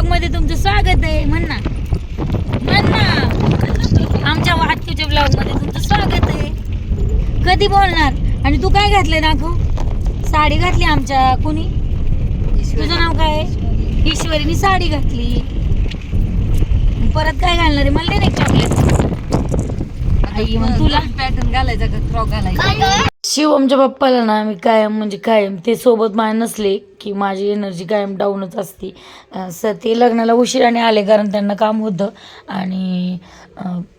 ब्लॉगमध्ये तुमचं स्वागत आहे. म्हण ना. म्हण ना. आमच्या वाहतुकीच्या ब्लॉगमध्ये तुमचं स्वागत आहे. कधी बोलणार? आणि तू काय घातलंय दाखव. साडी घातली आमच्या कुणी? तुझं नाव काय आहे? ईश्वरीने साडी घातली. परत काय घालणार आहे? मला नाही चॉकलेट आई मग तुला पॅटर्न घालायचा का? फ्रॉक घालायचा? शिवमच्या पप्पाला ना मी कायम म्हणजे कायम ते सोबत माय नसले की माझी एनर्जी कायम डाऊनच असते. स ते लग्नाला उशिराने आले कारण त्यांना काम होतं. आणि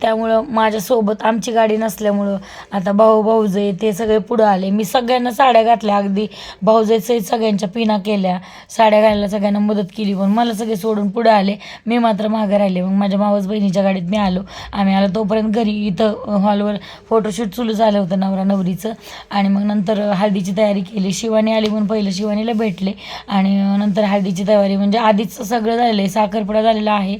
त्यामुळं माझ्यासोबत आमची गाडी नसल्यामुळं आता भाऊ भाऊजे ते सगळे पुढं आले. मी सगळ्यांना साड्या घातल्या. अगदी भाऊजेसहित सगळ्यांच्या पिना केल्या. साड्या घालायला सगळ्यांना मदत केली. पण मला सगळे सोडून पुढं आले. मी मात्र मागं राहिले. मग माझ्या मावस बहिणीच्या गाडीत मी आलो. आम्ही आलो तोपर्यंत घरी इथं हॉलवर फोटोशूट सुरू झालं होतं नवरा नवरीचं. आणि मग नंतर हळदीची तयारी केली. शिवानी आली म्हणून पहिलं शिवानीला भेटले. आणि नंतर हळदीची तयारी म्हणजे आधीच सगळं झालेलं आहे. साखरपुडा झालेला आहे.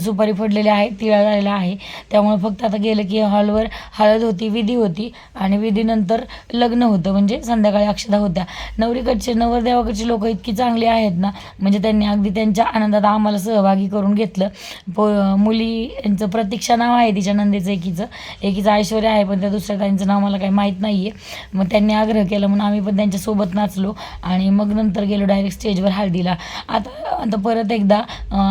सुपारी फोडलेली आहे. तिळा झालेला आहे. त्यामुळे फक्त आता गेलं की हॉलवर हळद होती विधी होती आणि विधीनंतर लग्न होतं. म्हणजे संध्याकाळी अक्षदा होत्या. नवरीकडचे नवरदेवाकडचे लोक इतकी चांगली आहेत ना म्हणजे त्यांनी अगदी त्यांच्या आनंदात आम्हाला सहभागी करून घेतलं. पो मुली यांचं प्रतीक्षा नाव आहे तिच्या नंदेचं एकीचं. एकीचं ऐश्वर्या आहे पण त्या दुसऱ्या ताईंचं नाव मला काही माहीत नाही आहे मग त्यांनी आग्रह केला म्हणून आम्ही पण त्यांच्यासोबत नाचलो आणि मग नंतर गेलो डायरेक्ट स्टेजवर हळदीला. आता आता परत एकदा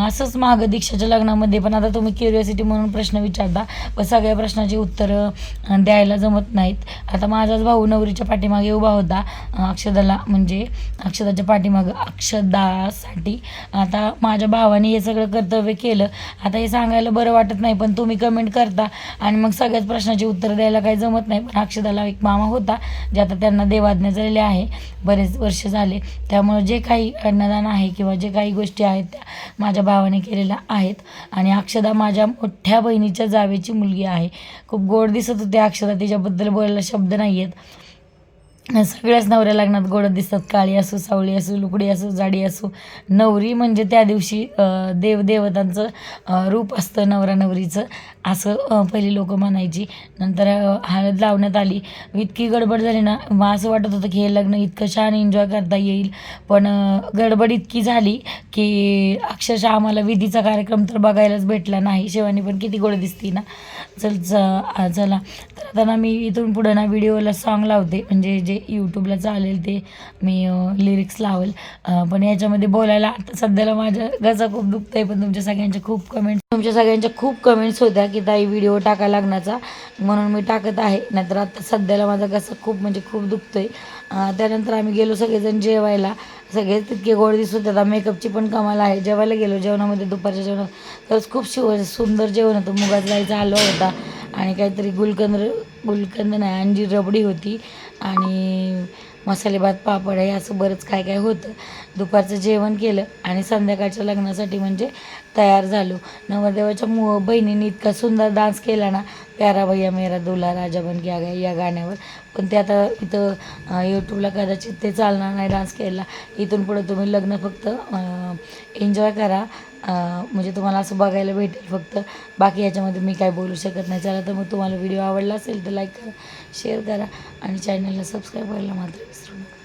असंच मागं दीक्षाच्या लग्नामध्ये पण आता तुम्ही क्युरिओसिटी म्हणून प्रश्न विचारता पण सगळ्या प्रश्नाची उत्तरं द्यायला जमत नाहीत. आता माझाच भाऊ नवरीच्या पाठीमागे उभा होता. अक्षदाला म्हणजे अक्षदाच्या पाठीमागं. अक्षदासाठी आता माझ्या भावाने हे सगळं कर्तव्य केलं. आता हे सांगायला बरं वाटत नाही पण तुम्ही कमेंट करता. आणि मग सगळ्याच प्रश्नाची उत्तर द्यायला काही जमत नाही. पण अक्षदाला एक मामा होता जे आता त्यांना देवाज्ञा झालेले आहे. बरेच वर्ष झाले. त्यामुळे जे काही अन्नदान आहे किंवा जे काही गोष्टी आहेत त्या माझ्या भावाने केलेल्या आहेत. आणि अक्षदा माझ्या मोठ्या बहिणी बहिणीच्या जावेची मुलगी आहे. खूप गोड दिसत होते अक्षरा तिच्याबद्दल बोलायला शब्द नाही आहेत सगळ्याच नवऱ्या लग्नात गोड दिसतात काळी असो सावळी असो लुकडी असो जाडी असो. नवरी म्हणजे त्या दिवशी देवदेवतांचं रूप असतं नवरा नवरीचं असं पहिली लोक म्हणायची. नंतर हळद लावण्यात आली. इतकी गडबड झाली ना मग असं वाटत होतं की हे लग्न इतकं छान एन्जॉय करता येईल. पण गडबड इतकी झाली की अक्षरशः आम्हाला विधीचा कार्यक्रम तर बघायलाच भेटला नाही. शेवानी पण किती गोड दिसती ना. चल चला. तर आता ना मी इथून पुढं ना व्हिडिओला सॉन्ग लावते. म्हणजे जे यूट्यूबला चालेल ते. मी लिरिक्स लावेल. पण याच्यामध्ये बोलायला आता सध्याला माझ्या घसा खूप दुखत आहे पण तुमच्या सगळ्यांच्या खूप कमेंट्स तुमच्या सगळ्यांच्या खूप कमेंट्स होत्या की ताई व्हिडिओ टाकायला लागण्याचा म्हणून मी टाकत आहे. नाहीतर आता सध्याला माझा घसा खूप म्हणजे खूप दुखतोय. आहे त्यानंतर आम्ही गेलो सगळेजण जेवायला. सगळे तितके गोड दिसत होते. आता मेकअपची पण कमाल आहे. जेवायला गेलो जेवणामध्ये दुपारच्या जेवणात. तरच खूप शिव सुंदर जेवण होतं. मुगात जायचा आलो होता. आणि काहीतरी गुलकंद गुलकंद नाही अंजीर रबडी होती आणि मसाले भात पापड आहे असं बरंच काय काय होतं. दुपारचं जेवण केलं आणि संध्याकाळच्या लग्नासाठी म्हणजे तयार झालो. नवरदेवाच्या मु बहिणीने इतका सुंदर डान्स केला ना प्यारा भैया मेरा दुला राजा बन गया गा या गाण्यावर. पण ते आता इथं यूट्यूबला कदाचित ते चालणार नाही डान्स केला. इथून पुढे तुम्ही लग्न फक्त एन्जॉय करा. म्हणजे तुम्हाला असं बघायला भेटेल फक्त. बाकी याच्यामध्ये मी काय बोलू शकत नाही. चला तर मग तुम्हाला व्हिडिओ आवडला असेल तर लाईक करा शेअर करा आणि चॅनलला सबस्क्राईब करायला मात्र विसरू नका.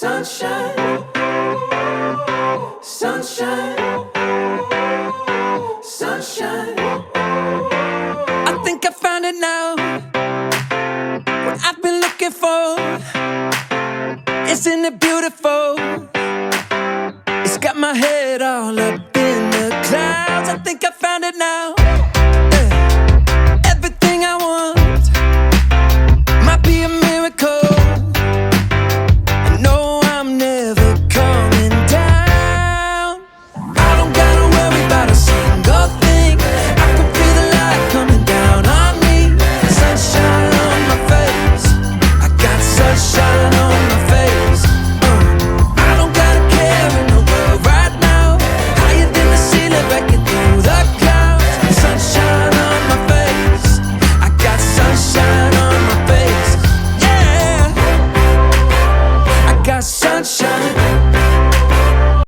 Sunshine, sunshine, sunshine. I think I found it now. What I've been looking for. Isn't it beautiful? It's got my head all up in the clouds. I think I found it now.